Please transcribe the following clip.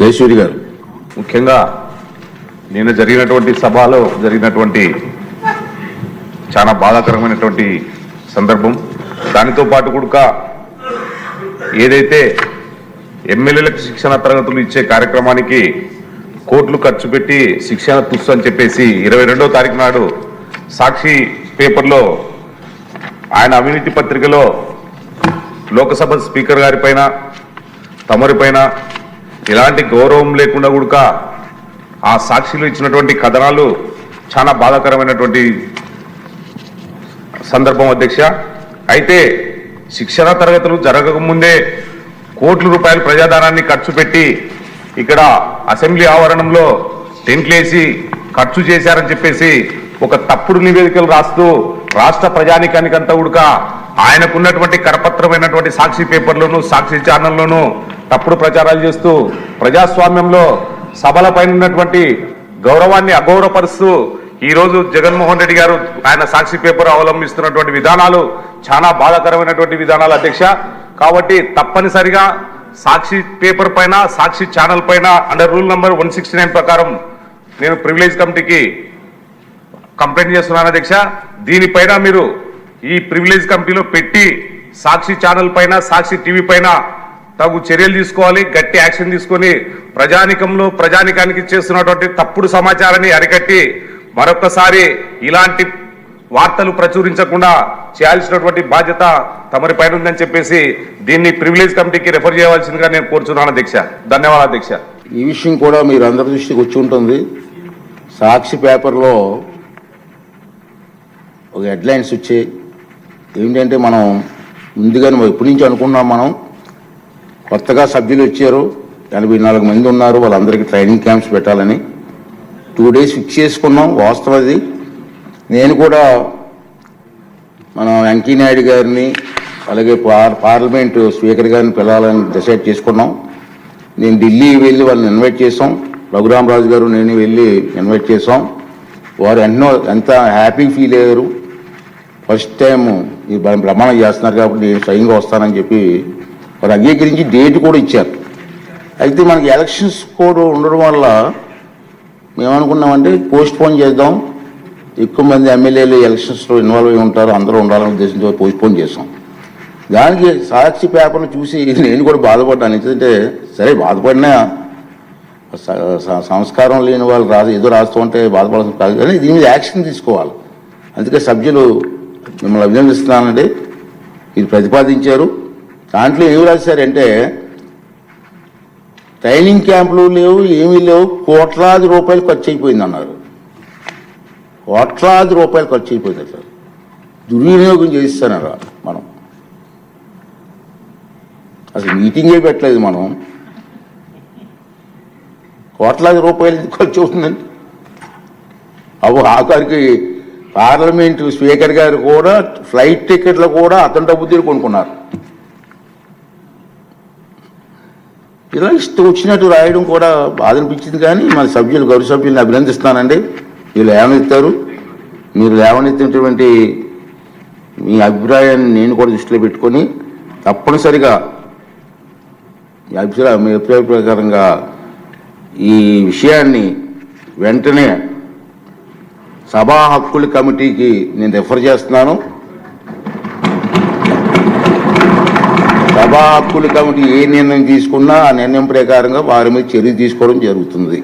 జయసూరి గారు. ముఖ్యంగా నిన్న జరిగినటువంటి సభలో జరిగినటువంటి చాలా బాధాకరమైనటువంటి సందర్భం. దానితో పాటు కూడా ఏదైతే ఎమ్మెల్యేలకు శిక్షణ తరగతులు ఇచ్చే కార్యక్రమానికి కోట్లు ఖర్చు పెట్టి శిక్షణ తుస్సు అని చెప్పేసి ఇరవై రెండో తారీఖు నాడు సాక్షి పేపర్లో ఆయన అవినీతి పత్రికలో లోకసభ స్పీకర్ గారిపైన తమరిపైన తమరి పైన ఎలాంటి గౌరవం లేకుండా కూడక ఆ సాక్షులు ఇచ్చినటువంటి కథనాలు చాలా బాధాకరమైనటువంటి సందర్భం అధ్యక్ష. అయితే శిక్షణ తరగతులు జరగకముందే కోట్ల రూపాయల ప్రజాధనాన్ని ఖర్చు పెట్టి ఇక్కడ అసెంబ్లీ ఆవరణంలో టెంట్లేసి ఖర్చు చేశారని చెప్పేసి ఒక తప్పుడు నివేదికలు రాస్తూ రాష్ట్ర ప్రజానికానికంతా ఉడక ఆయనకున్నటువంటి కరపత్రమైనటువంటి సాక్షి పేపర్లోను సాక్షి ఛానల్లోనూ తప్పుడు ప్రచారాలు చేస్తూ ప్రజాస్వామ్యంలో సభలపైన ఉన్నటువంటి గౌరవాన్ని అగౌరవపరుస్తూ ఈరోజు జగన్మోహన్ రెడ్డి గారు ఆయన సాక్షి పేపర్ అవలంబిస్తున్నటువంటి విధానాలు చాలా బాధాకరమైనటువంటి విధానాలు అధ్యక్ష. కాబట్టి తప్పనిసరిగా సాక్షి పేపర్ పైన సాక్షి ఛానల్ పైన under rule number one sixty nine ప్రకారం నేను ప్రివిలేజ్ కమిటీకి కంప్లైంట్ చేస్తున్నాను అధ్యక్ష. దీనిపైన మీరు ఈ ప్రివిలేజ్ కమిటీలో పెట్టి సాక్షి ఛానల్ పైన సాక్షి టీవీ పైన తగు చర్యలు తీసుకోవాలి గట్టి యాక్షన్ తీసుకొని ప్రజానికంలో ప్రజానికానికి చేస్తున్నటువంటి తప్పుడు సమాచారాన్ని అరికట్టి మరొకసారి ఇలాంటి వార్తలు ప్రచురించకుండా చేయాల్సినటువంటి బాధ్యత తమరి పైన ఉందని చెప్పేసి దీన్ని ప్రివిలేజ్ కమిటీకి రెఫర్ చేయవలసిందిగా నేను కోరుచున్నాను అధ్యక్ష. ధన్యవాదాలు అధ్యక్ష. ఈ విషయం కూడా మీరు అందరి దృష్టికి వచ్చి ఉంటుంది. సాక్షి పేపర్లో ఒక హెడ్లైన్స్ వచ్చాయి ఏంటంటే మనం ముందుగానే ఎప్పటి నుంచి అనుకున్నాం మనం? కొత్తగా సభ్యులు వచ్చారు ఎనభై నాలుగు మంది ఉన్నారు. వాళ్ళందరికీ ట్రైనింగ్ క్యాంప్స్ పెట్టాలని. టూ డేస్ ఫిక్స్ చేసుకున్నాం. వాస్తవం అది. నేను కూడా మన వెంకయ్యనాయుడు గారిని అలాగే పార్ పార్లమెంటు స్పీకర్ గారిని పిలవాలని డిసైడ్ చేసుకున్నాం. నేను ఢిల్లీ వెళ్ళి వాళ్ళని ఇన్వైట్ చేసాం రఘురామరాజు గారు నేను వెళ్ళి ఇన్వైట్ చేసాం వారు ఎన్నో ఎంత హ్యాపీ ఫీల్ అయ్యారు. ఫస్ట్ టైం ఈ భ్రమణం ప్రమాణం చేస్తున్నారు కాబట్టి నేను స్వయంగా వస్తానని చెప్పి వారు అంగీకరించి డేట్ కూడా ఇచ్చారు. అయితే మనకి ఎలక్షన్స్ కోడ్ ఉండడం వల్ల మేమనుకున్నామంటే పోస్ట్ పోన్ చేద్దాం. ఎక్కువ మంది ఎమ్మెల్యేలు ఎలక్షన్స్లో ఇన్వాల్వ్ అయి ఉంటారు. అందరూ ఉండాలనే ఉద్దేశంతో పోస్ట్ పోన్ చేసాం దానికి సాక్షి పేపర్ను చూసి నేను కూడా బాధపడ్డాను. ఎందుకంటే సరే బాధపడినా సంస్కారం లేని వాళ్ళు రాదు ఏదో రాస్తూ ఉంటే బాధపడాల్సిన కాదు. కానీ దీని మీద యాక్షన్ తీసుకోవాలి. అందుకే సభ్యులు మిమ్మల్ని అభినందిస్తున్నానండి. ఇది ప్రతిపాదించారు. దాంట్లో ఏమి రాశారంటే ట్రైనింగ్ క్యాంపులు లేవు ఏమీ లేవు కోట్లాది రూపాయలు ఖర్చు అయిపోయింది అన్నారు కోట్లాది రూపాయలు ఖర్చు అయిపోయింది అట్లా దుర్వినియోగం చేయిస్తున్నారు మనం. అసలు మీటింగే పెట్టలేదు మనం. కోట్లాది రూపాయలు ఖర్చు అవుతుందండి అవు ఆఖరికి పార్లమెంటు స్పీకర్ గారు కూడా ఫ్లైట్ టికెట్లు కూడా అతని డబ్బు తీరు కొనుక్కున్నారు. ఇలా ఇష్టం వచ్చినట్టు రాయడం కూడా బాధ అనిపించింది కానీ మన సభ్యులు గౌరవ సభ్యుల్ని అభినందిస్తానండి మీరు లేవనెత్తారు. మీరు లేవనెత్తినటువంటి మీ అభిప్రాయాన్ని నేను కూడా దృష్టిలో పెట్టుకొని తప్పనిసరిగా మీ అభిప్రాయం మీ అభిప్రాయ ప్రకారంగా ఈ విషయాన్ని వెంటనే సభా హక్కుల కమిటీకి నేను రిఫర్ చేస్తున్నాను. హక్కుల కమిటీ ఏ నిర్ణయం తీసుకున్నా ఆ నిర్ణయం ప్రకారంగా వారి మీద చర్య తీసుకోవడం జరుగుతుంది.